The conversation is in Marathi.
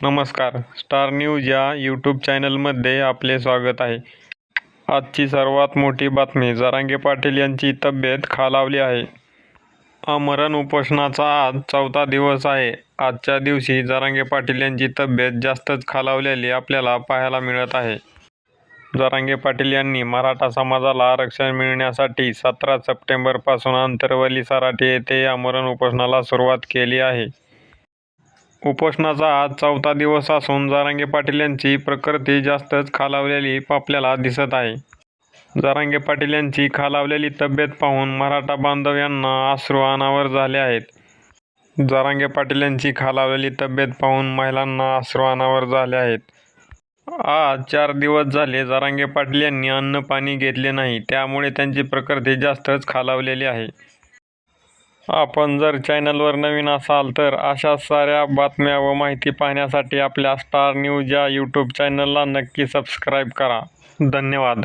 नमस्कार. स्टार न्यूज या यूट्यूब चॅनलमध्ये आपले स्वागत आहे. आजची सर्वात मोठी बातमी जरांगे पाटील यांची तब्येत खालावली आहे. आमरण उपोषणाचा आज चौथा दिवस आहे. आजच्या दिवशी जरांगे पाटील यांची तब्येत जास्तच खालावलेली आपल्याला पाहायला मिळत आहे. जरांगे पाटील यांनी मराठा समाजाला आरक्षण मिळण्यासाठी सतरा सप्टेंबरपासून आंतरवली सराठी येथे आमरण उपोषणाला सुरुवात केली आहे. उपोषणाचा आज चौथा दिवस असून जारांगे पाटील यांची प्रकृती जास्तच खालावलेली आपल्याला दिसत आहे. जारांगे पाटील यांची खालावलेली तब्येत पाहून मराठा बांधव यांना अश्रू अनावर झाले आहेत. जारांगे पाटील यांची खालावलेली तब्येत पाहून महिलांना अश्रू अनावर झाले आहेत. आज चार दिवस झाले जारांगे पाटील यांनी अन्न पाणी घेतले नाही त्यामुळे त्यांची प्रकृती जास्तच खालावलेली आहे. आपण जर चॅनलवर नवीन असाल तर अशा साऱ्या बातम्या व माहिती पाहण्यासाठी आपल्या स्टार न्यूज या यूट्यूब चॅनलला नक्की सबस्क्राईब करा. धन्यवाद.